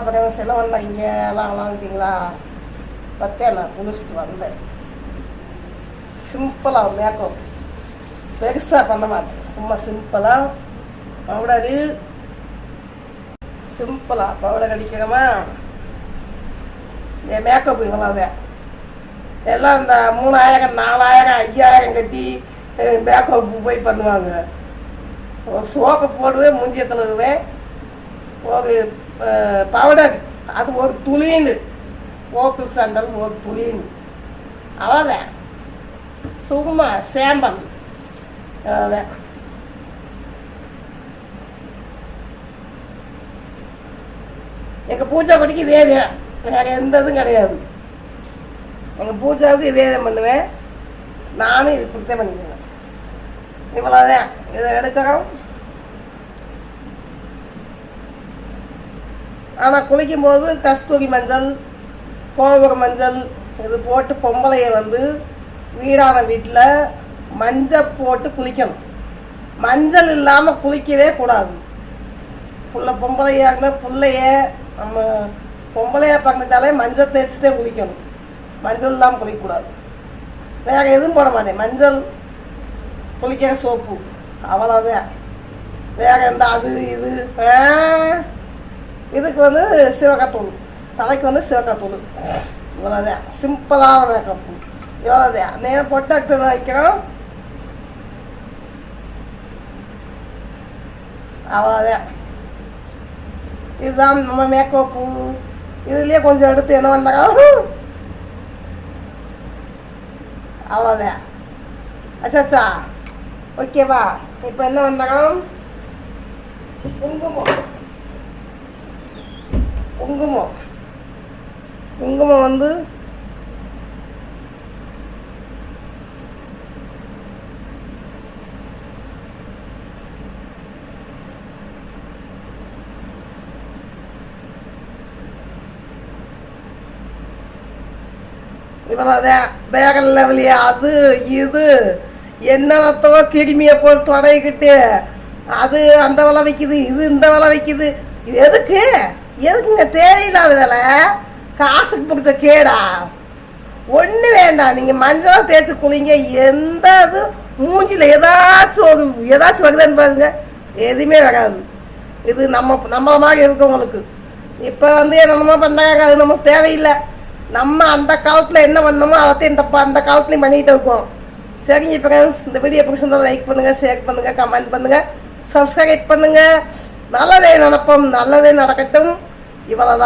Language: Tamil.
அப்புறம் செலவந்தா இங்கே எல்லாம் விளாண்டுட்டீங்களா பத்தே நான் குளிச்சுட்டு வந்தேன். சிம்பிளாக மேக்கப். பெருசாக பண்ண மாட்டேன். சும்மா சிம்பிளாக பவுடரு சிம்பிளாக பவுடர் அடிக்கிறோமா என் மேக்கப் இவ்வளோதான் எல்லாம் இந்த மூணாயிரம் நாலாயிரம் ஐயாயிரம் கட்டி மேக்கப் போய் பண்ணுவாங்க. ஒரு சோப்பை போடுவேன் மூஞ்சியை கழுவுவேன். ஒரு பவுடர் அது ஒரு துளின்னு ஓப்பிள் சாண்டல் ஒரு துளின்னு அவ்வளோதான் சும்மா சேம்பல் அவ்வளோதான் எங்கள் பூஜை படிக்க இதே தான் வேறு எந்த இதுவும் கிடையாது எங்கள் பூஜாவுக்கு இதே தான் பண்ணுவேன் நானும் இது இப்படித்தான் பண்ணிக்குவேன் இவ்வளோதான் இதை எடுக்கிறோம் ஆனால் குளிக்கும்போது கஸ்தூரி மஞ்சள் கோபுர மஞ்சள் இது போட்டு பொம்பளையை வந்து வீடான வீட்டில் மஞ்சள் போட்டு குளிக்கணும். மஞ்சள் இல்லாமல் குளிக்கவே கூடாது. புள்ள இருந்தால் பிள்ளைய நம்ம பொம்பளையாக பார்த்துட்டாலே மஞ்சள் தேய்ச்சி தான் குளிக்கணும். மஞ்சள் இல்லாமல் குளிக்கக்கூடாது. வேறு எதுவும் போட மாட்டேன். மஞ்சள் குளிக்கிற சோப்பு. அவ்வளோதான் வேறு எந்த அது இது ஆ, இதுக்கு வந்து சிவகத்தூள் தலைக்கு வந்து சிவகத்தூள் இவ்வளோதான் சிம்பிளான மேக்கப்பு இவ்வளோதான் நேரம் பொட்டட்டு வைக்கிறோம். அவ்வளோதான் இதுதான் நம்ம மேக்கப்பு இதுலேயே கொஞ்சம் எடுத்து என்ன பண்ணாங்க அவ்வளோதான் அச்சாச்சா. ஓகேவா இப்போ என்ன பண்ணாங்க குங்குமம். குங்குமம். குங்குமம் வந்து இவ்வளோதான் வேற லெவலியா அது இது என்னத்தோ கிருமியை போல் தொடங்கிக்கிட்டு அது அந்த விலை வைக்குது இது இந்த விலை வைக்குது. இது எதுக்கு? எதுக்குங்க தேவையில்லாத வேலை? காசுக்கு பிடிச்ச கேடா. ஒன்று வேண்டாம். நீங்கள் மஞ்சளாக தேய்ச்சி குளிங்க. எந்த இது மூஞ்சியில் ஏதாச்சும் ஒரு ஏதாச்சும் வருதான்னு பாருங்க. எதுவுமே வராது இது நம்ம நம்ம மாதிரி இருக்கவங்களுக்கு. இப்போ வந்து என்னமோ பண்ணாங்க? அது நமக்கு தேவையில்லை. நம்ம அந்த காலத்தில் என்ன பண்ணணுமோ அதை இந்த அந்த காலத்துலையும் பண்ணிகிட்டு இருக்கோம். சரிங்க ஃப்ரெண்ட்ஸ் இந்த வீடியோ பிடிச்சிருந்தா லைக் பண்ணுங்கள் ஷேர் பண்ணுங்கள் கமெண்ட் பண்ணுங்கள் சப்ஸ்கிரைப் பண்ணுங்கள் நல்லதே நடப்போம். நல்லதே நடக்கட்டும். இவ்வளோதான்